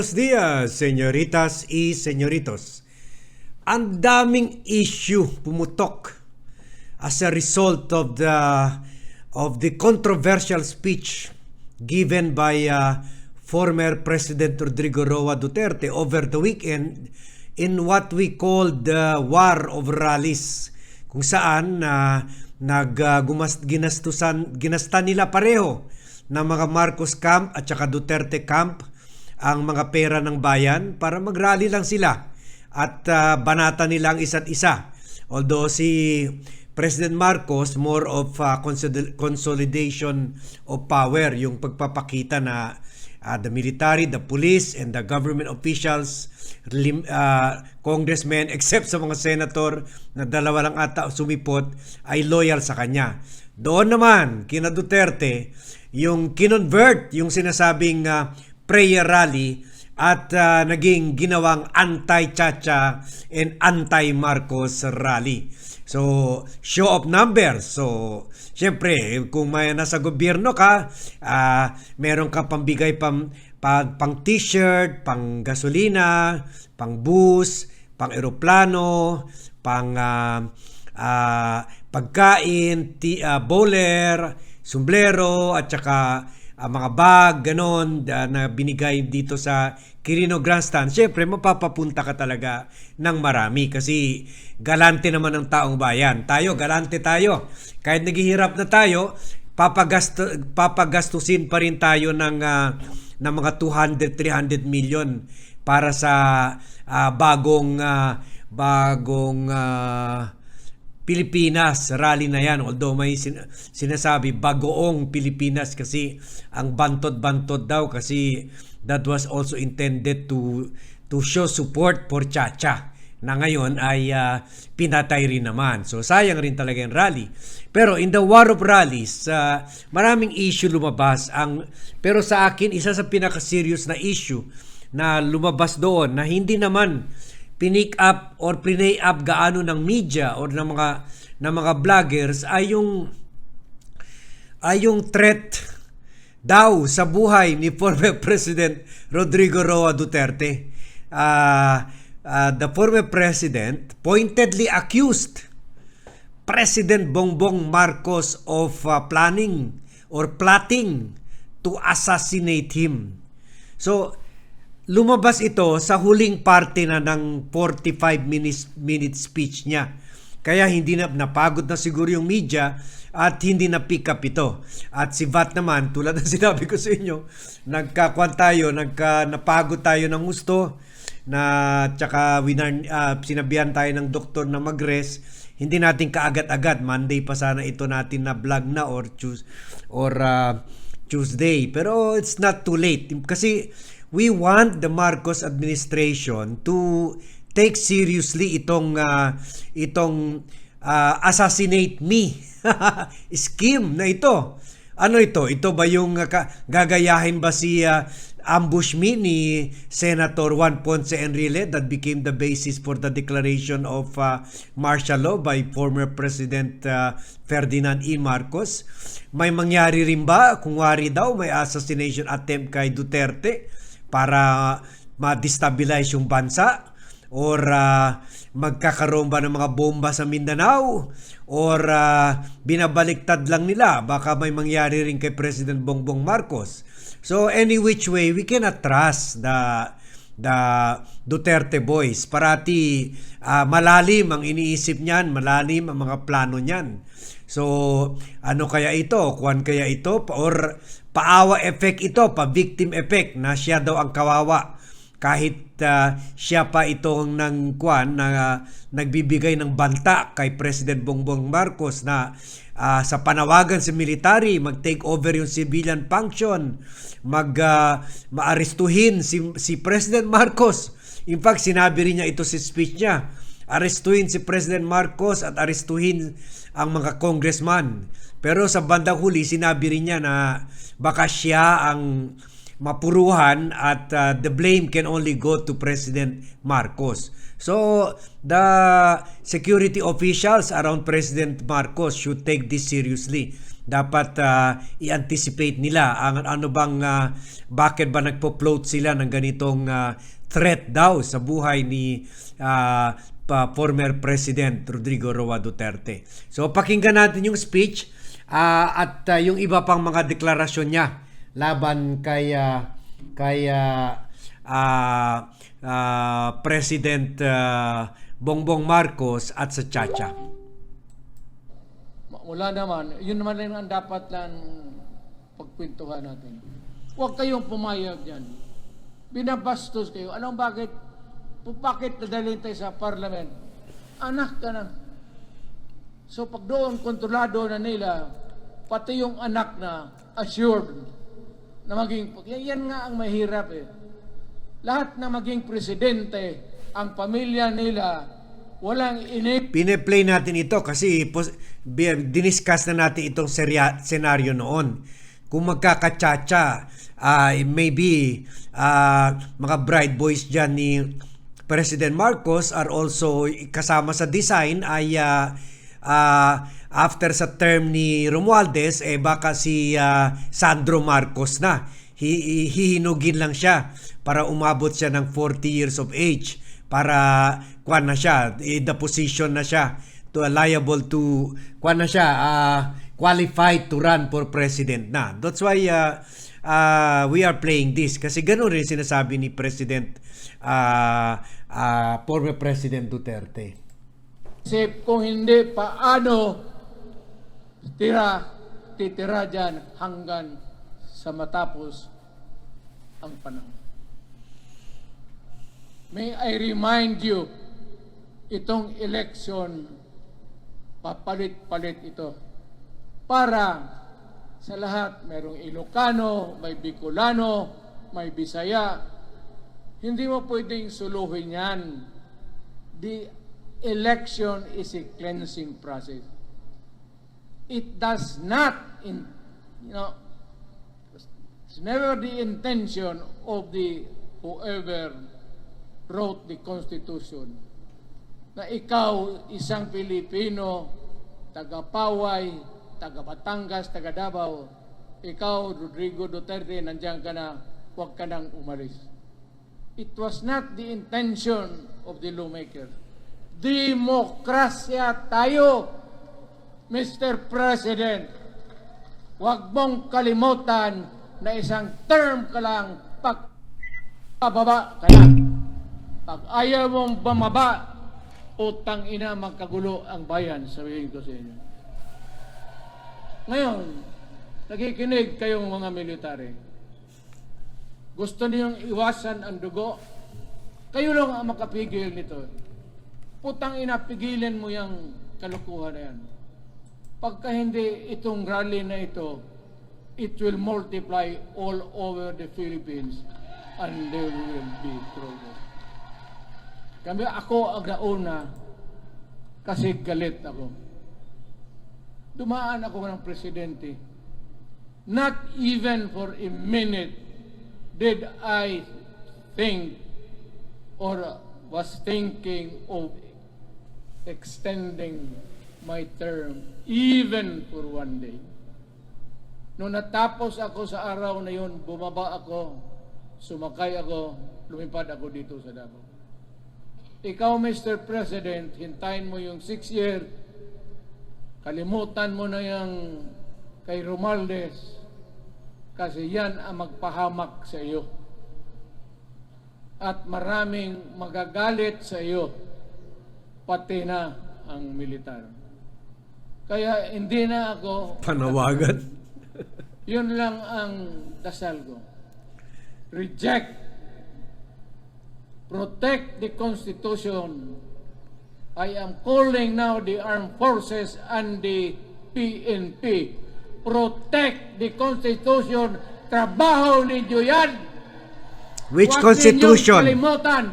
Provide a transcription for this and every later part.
Buenos dias, señoritas y señoritos. Ang daming issue pumutok as a result of the of the controversial speech given by uh, former President Rodrigo Roa Duterte over the weekend in what we call the war of rallies kung saan uh, nag uh, gumas, ginastusan ginasta nila pareho ng mga Marcos camp at saka Duterte camp ang mga pera ng bayan para mag-rally lang sila at uh, banata nila ang isa't isa. Although si President Marcos more of uh, consolidation of power, yung pagpapakita na uh, the military, the police, and the government officials, uh, congressmen, except sa mga senator na dalawa lang ata sumipot, ay loyal sa kanya. Doon naman, kina Duterte, yung kinonvert yung sinasabing uh, prayer rally at uh, naging ginawang anti-Chacha and anti-Marcos rally. So, show of numbers. So, syempre, kung may nasa gobyerno ka, uh, meron ka pambigay pang, pang, pang t-shirt, pang gasolina, pang bus, pang eroplano, pang uh, uh, pagkain, t- uh, bowler, sombrero, at saka uh, mga bag, ganon, uh, na binigay dito sa Quirino Grandstand, syempre mapapapunta ka talaga ng marami kasi galante naman ng taong bayan. Tayo, galante tayo. Kahit naghihirap na tayo, papagasto, papagastusin pa rin tayo ng, uh, ng mga 200, 300 million para sa uh, bagong uh, bagong uh, Pilipinas, rally na yan. Although may sin- sinasabi bagoong Pilipinas kasi ang bantod-bantod daw kasi that was also intended to to show support for Chacha na ngayon ay uh, pinatay rin naman. So sayang rin talaga yung rally. Pero in the war of rallies, uh, maraming issue lumabas. Ang, pero sa akin, isa sa pinaka-serious na issue na lumabas doon na hindi naman pinick up or prinay up gaano ng media or ng mga ng mga vloggers ay yung ay yung threat daw sa buhay ni former President Rodrigo Roa Duterte. Uh, uh, the former president pointedly accused President Bongbong Marcos of uh, planning or plotting to assassinate him. So, lumabas ito sa huling parte na ng 45 minutes minute speech niya. Kaya hindi na napagod na siguro yung media at hindi na pick up ito. At si VAT naman, tulad ng sinabi ko sa inyo, nagkakuan tayo, nagka, napagod tayo ng gusto na tsaka winar, uh, sinabihan tayo ng doktor na mag-rest. Hindi natin kaagad-agad. Monday pa sana ito natin na vlog na or choose or uh, Tuesday. Pero it's not too late. Kasi we want the Marcos administration to take seriously itong uh, itong uh, assassinate me scheme na ito. Ano ito? Ito ba yung uh, gagayahin ba si uh, ambush me ni Senator Juan Ponce Enrile that became the basis for the declaration of uh, martial law by former President uh, Ferdinand E. Marcos? May mangyari rin ba kung wari daw may assassination attempt kay Duterte? Para ma-destabilize yung bansa? Or uh, magkakaroon ba ng mga bomba sa Mindanao? Or uh, binabaliktad lang nila? Baka may mangyari rin kay President Bongbong Marcos. So any which way we cannot trust the the Duterte boys. Parati uh, malalim ang iniisip niyan malalim ang mga plano niyan. So ano kaya ito? Kuan kaya ito? Or paawa effect ito, pa-victim effect na siya daw ang kawawa kahit uh, siya pa itong nang kwan na uh, nagbibigay ng banta kay President Bongbong Marcos na uh, sa panawagan sa military mag-take over yung civilian function mag uh, maarestuhin si si President Marcos. In fact sinabi rin niya ito sa speech niya. Arestuhin si President Marcos at arestuhin ang mga congressman. Pero sa bandang huli, sinabi rin niya na baka siya ang mapuruhan at uh, the blame can only go to President Marcos. So, the security officials around President Marcos should take this seriously. dapat ah, i-anticipate nila ang ano bang ah, bakit ba nagpo-float sila ng ganitong ah, threat daw sa buhay ni ah, pa- former President Rodrigo Roa Duterte. So pakinggan natin yung speech ah, at ah, yung iba pang mga deklarasyon niya laban kay ah, kay ah, ah, President ah, Bongbong Marcos at sa Chacha. Wala naman. Yun naman lang ang dapat lang pagkwentuhan natin. Huwag kayong pumayag dyan. Binabastos kayo. Anong bakit? Bakit nadalhin tayo sa parliament? Anak ka na. So pag doon kontrolado na nila, pati yung anak na assured na maging, yan, nga ang mahirap eh. Lahat na maging presidente, ang pamilya nila, walang inip Pine-play natin ito kasi pos- diniscuss na natin itong serya- senaryo noon. Kung magkakachacha, ah, maybe ah, mga bride boys dyan ni President Marcos are also kasama sa design ay ah, ah, after sa term ni Romualdez, eh baka si ah, Sandro Marcos na. Hi- hi- hihinugin lang siya para umabot siya ng 40 years of age para kuan na siya, in the position na siya to liable to kuan na siya, ah, qualified to run for president na. That's why ah, ah, we are playing this kasi ganoon rin sinasabi ni President ah, ah, former President Duterte. Isip kung hindi, paano tira, titira dyan hanggang sa matapos ang panahon. May I remind you, itong election, papalit-palit ito. Para sa lahat, merong Ilocano, may Bicolano, may Bisaya. Hindi mo pwedeng suluhin yan the election is a cleansing process. It does not, in, you know, it's never the intention of the whoever wrote the Constitution na ikaw, isang Pilipino, taga Paway, taga Batangas, taga Davao, ikaw, Rodrigo Duterte, nandiyan ka na, huwag ka nang umalis. It was not the intention of the lawmaker. Demokrasya tayo, Mr. President. Huwag mong kalimutan na isang term ka lang pag pababa ka na. Pag ayaw mong bumaba, utang ina magkagulo ang bayan, sabihin ko sa inyo. Ngayon, nakikinig kayong mga military. Gusto niyong iwasan ang dugo? Kayo lang ang makapigil nito. Putang ina, pigilin mo yung kalukuhan na yan. Pagka hindi itong rally na ito, it will multiply all over the Philippines and there will be trouble. Kami, ako ang nauna kasi galit ako. Dumaan ako ng presidente. Not even for a minute did I think or was thinking of extending my term even for one day. Noong natapos ako sa araw na yun, bumaba ako, sumakay ako, lumipad ako dito sa Davao. Ikaw, Mr. President, hintayin mo yung six year, kalimutan mo na yung kay Romualdez, kasi yan ang magpahamak sa iyo. At maraming magagalit sa iyo, pati na ang militar. Kaya hindi na ako, Panawagan. yun lang ang dasal ko. Reject. Protect the Constitution. I am calling now the armed forces and the PNP. Protect the Constitution. Trabaho ninyo yan. Which Huwag constitution? kalimutan.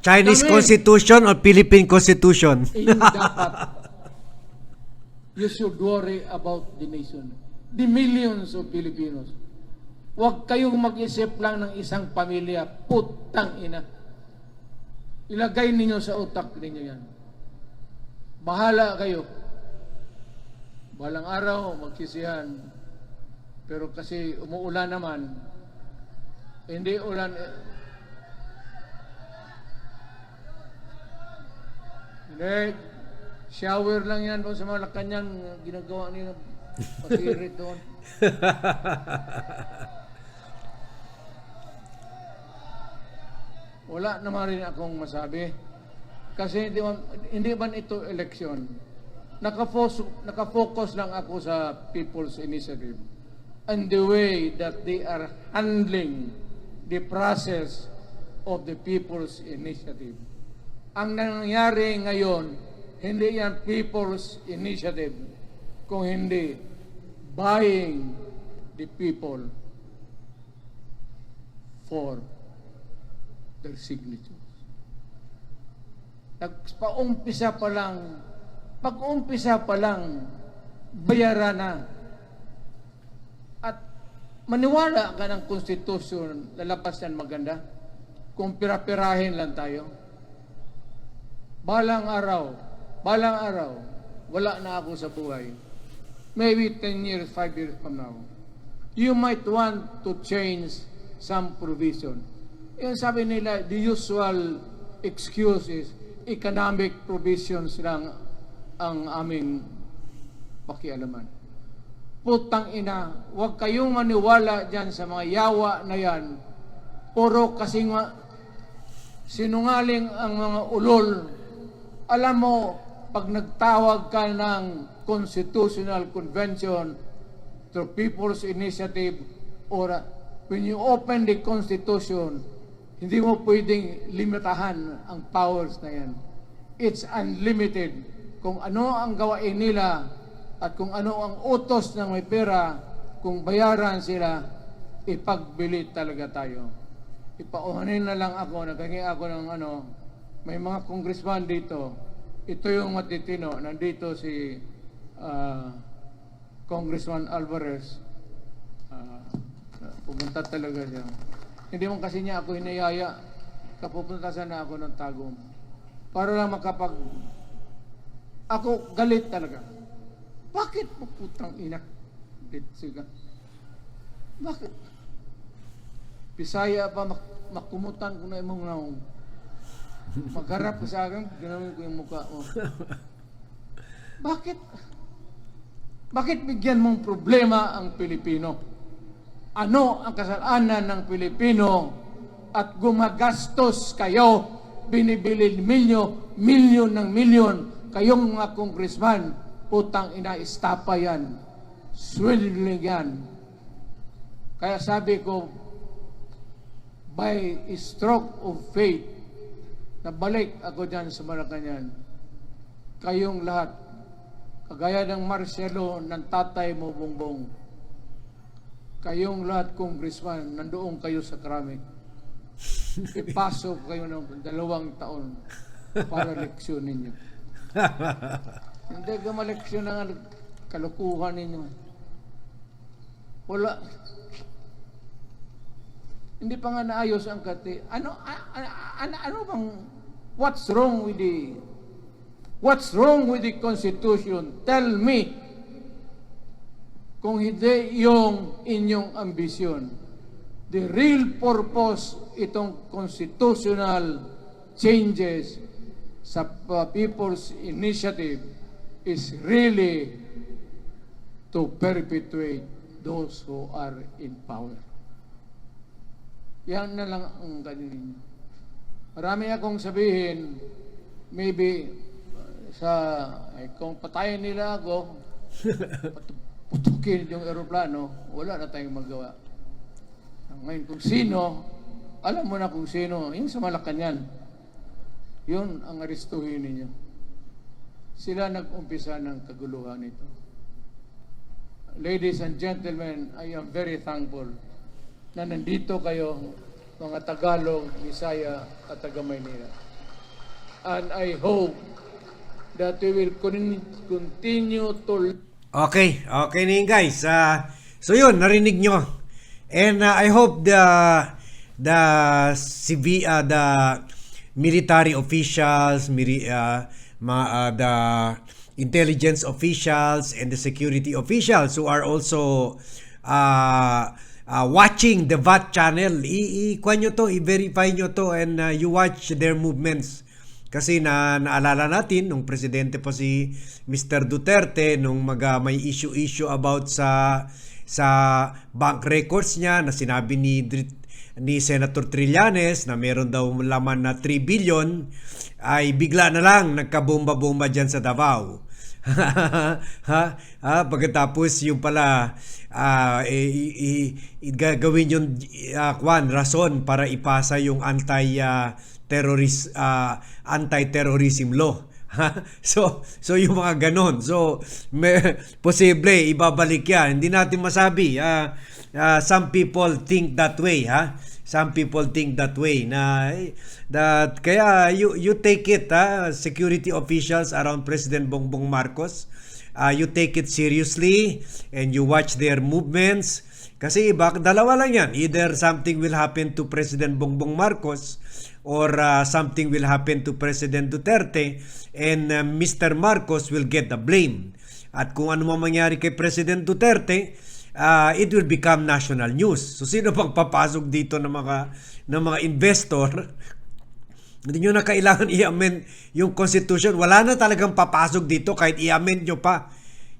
Chinese Kami- Constitution or Philippine Constitution? Hindi dapat. You should worry about the nation. The millions of Filipinos. Huwag kayong mag-isip lang ng isang pamilya. Putang ina. Ilagay ninyo sa utak ninyo yan. Bahala kayo. Balang araw, magsisihan. Pero kasi umuulan naman, hindi ulan, eh, hindi, shower lang yan doon sa mga kanyang ginagawa nila. Pasirit doon. Wala naman rin akong masabi. Kasi hindi man, hindi man ito eleksyon. Nakafocus, nakafocus lang ako sa People's Initiative and the way that they are handling the process of the People's Initiative. Ang nangyayari ngayon, hindi yan People's Initiative, kung hindi buying the people for their signatures. Nagpaumpisa pa lang, pag-umpisa pa lang, bayaran na. At maniwala ka ng konstitusyon, lalabas yan maganda. Kung pirapirahin lang tayo. Balang araw, balang araw, wala na ako sa buhay. Maybe 10 years, 5 years from now. You might want to change some provision. Yung sabi nila, the usual excuse is economic provisions lang ang aming pakialaman. Putang ina, huwag kayong maniwala dyan sa mga yawa na yan. Puro kasi nga sinungaling ang mga ulol. Alam mo, pag nagtawag ka ng Constitutional Convention through People's Initiative or uh, when you open the Constitution, hindi mo pwedeng limitahan ang powers na yan. It's unlimited. Kung ano ang gawain nila at kung ano ang utos ng may pera, kung bayaran sila, ipagbili talaga tayo. Ipauhanin na lang ako, nagkangi ako ng ano, may mga congressman dito. Ito yung matitino. Nandito si ah, Congressman Alvarez. Ah, pumunta talaga siya. Hindi mo kasi niya ako hinayaya. Kapupunta sana ako ng tagom. Para lang makapag... Ako galit talaga. Bakit mo putang ina? Galit siya. Bakit? Bisaya pa mak makumutan ko na imong naong. Magharap ka sa akin, ginawin ko yung mukha mo. Bakit? Bakit bigyan mong problema ang Pilipino? Ano ang kasalanan ng Pilipino at gumagastos kayo, binibili milyo, milyon ng milyon, kayong mga congressman, putang ina, istapa yan. Swindling yan. Kaya sabi ko, by stroke of faith, nabalik ako dyan sa Malacanang, kayong lahat, kagaya ng Marcelo ng tatay mo, Bongbong, kayong lahat, congressman, nandoon kayo sa krami. Ipasok kayo ng dalawang taon para leksyon ninyo. Hindi ka maleksyon ng kalukuhan ninyo. Wala. Hindi pa nga naayos ang kati. Ano, ano, ano bang, what's wrong with the, what's wrong with the Constitution? Tell me, kung hindi yung inyong ambisyon. The real purpose itong constitutional changes sa uh, People's Initiative is really to perpetuate those who are in power. Yan na lang ang ganyan. Marami akong sabihin, maybe uh, sa, eh, kung patayin nila ako, putukin yung eroplano, wala na tayong magawa. Ngayon, kung sino, alam mo na kung sino, yung sa Malacanang, yun ang aristuhin ninyo. Sila nag-umpisa ng kaguluhan ito. Ladies and gentlemen, I am very thankful na nandito kayo, mga Tagalog, Bisaya at taga Maynila. And I hope that we will con- continue to Okay, okay na guys. Ah, so yun, narinig nyo. And ah, I hope the the civi, ah, the military officials, mili, ah, ma, ah, the intelligence officials and the security officials who are also uh, uh, watching the VAT channel. I, i kwan nyo to, i-verify nyo to and uh, you watch their movements. Kasi na naalala natin nung presidente pa si Mr. Duterte nung mag, may issue-issue about sa sa bank records niya na sinabi ni ni Senator Trillanes na meron daw laman na 3 billion ay bigla na lang nagkabomba-bomba dyan sa Davao. ha? ha? Pagkatapos yung pala ah, i- i- i- gagawin yung ah, kwan, rason para ipasa yung anti ah, terrorist ah, anti-terrorism law. So so yung mga ganon. So may, posible ibabalik yan. Hindi natin masabi. Ah, ah, some people think that way, ha? Some people think that way na that kaya you you take it ha security officials around President Bongbong Marcos uh, you take it seriously and you watch their movements kasi iba dalawa lang yan either something will happen to President Bongbong Marcos or uh, something will happen to President Duterte and uh, Mr. Marcos will get the blame at kung ano man mangyari kay President Duterte uh, it will become national news. So sino bang papasok dito ng mga ng mga investor? Hindi nyo na kailangan i-amend yung constitution. Wala na talagang papasok dito kahit i-amend nyo pa.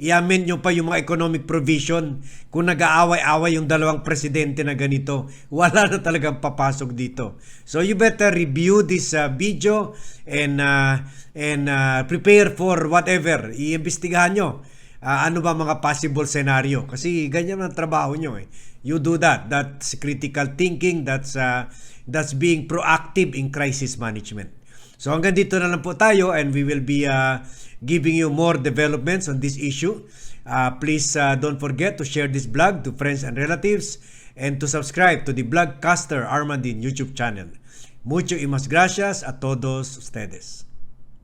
I-amend nyo pa yung mga economic provision. Kung nag-aaway-away yung dalawang presidente na ganito, wala na talagang papasok dito. So you better review this uh, video and uh, and uh, prepare for whatever. Iimbestigahan nyo Ah, ano ba mga possible scenario kasi ganyan ang trabaho nyo eh you do that that's critical thinking that's uh, that's being proactive in crisis management. So hanggang dito na lang po tayo and we will be uh, giving you more developments on this issue. Uh, please uh, don't forget to share this blog to friends and relatives and to subscribe to the Blogcaster Armandin YouTube channel. Mucho y mas gracias a todos ustedes